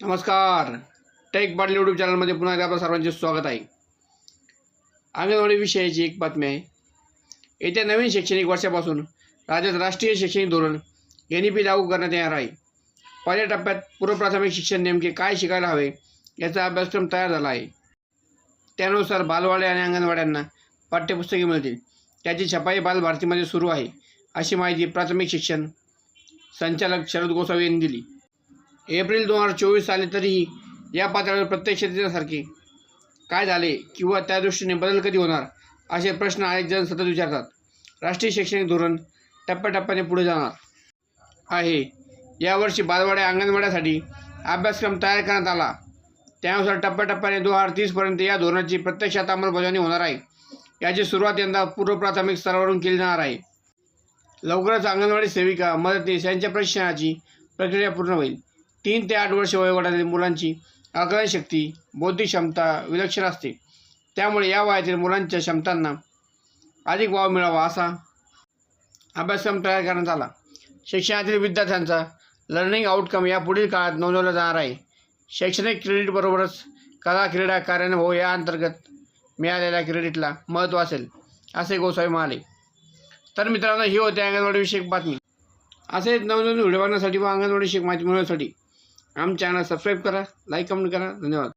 नमस्कार. Take Patil YouTube चॅनलमध्ये पुन्हा एकदा आपलं सर्वांचे स्वागत आहे. अंगणवाडी विषयाची एक बातमी आहे. येत्या नवीन शैक्षणिक वर्षापासून राज्यात राष्ट्रीय शैक्षणिक धोरण एन ई पी लागू करण्यात येणार आहे. पहिल्या टप्प्यात पूर्वप्राथमिक शिक्षण नेमके काय शिकायला हवे याचा अभ्यासक्रम तयार झाला आहे. त्यानुसार बालवाड्या आणि अंगणवाड्यांना पाठ्यपुस्तके मिळतील. त्याची छपाई बालभारतीमध्ये सुरू आहे अशी माहिती प्राथमिक शिक्षण संचालक शरद गोसावी यांनी दिली. एप्रिल दोन हजार चोवीस आले तरीही या पातळीवर प्रत्यक्ष देण्यासारखे काय झाले किंवा त्या दृष्टीने बदल कधी होणार असे प्रश्न अनेक जण सतत विचारतात. राष्ट्रीय शैक्षणिक धोरण टप्प्याटप्प्याने पुढे जाणार आहे. यावर्षी बालवाड्या अंगणवाड्यासाठी अभ्यासक्रम तयार करण्यात आला. त्यानुसार टप्प्याटप्प्याने दोन हजार तीसपर्यंत या धोरणाची प्रत्यक्षात अंमलबजावणी होणार आहे. याची सुरुवात यंदा पूर्व प्राथमिक स्तरावरून केली जाणार आहे. लवकरच अंगणवाडी सेविका मदतनीस यांच्या प्रशिक्षणाची प्रक्रिया पूर्ण होईल. तीन ते आठ वर्ष वयोगटातील मुलांची आकलनशक्ती बौद्धिक क्षमता विलक्षण असते. त्यामुळे या वयातील मुलांच्या क्षमतांना अधिक वाव मिळावा असा अभ्यासक्रम तयार करण्यात आला. शिक्षणातील विद्यार्थ्यांचा लर्निंग आउटकम या पुढील काळात नोंदवला जाणार आहे. शैक्षणिक क्रेडिटबरोबरच कला क्रीडा कार्यानुभव हो या अंतर्गत मिळालेल्या क्रेडिटला महत्त्व असेल असे गोसावी म्हणाले. तर मित्रांनो ही होती अंगणवाडीविषयक बातमी. असेच नवनवीन व्हिडिओ बघण्यासाठी व अंगणवाडीविषयक माहिती मिळवण्यासाठी आमच्या चॅनल सबस्क्राईब करा लाईक कमेंट करा धन्यवाद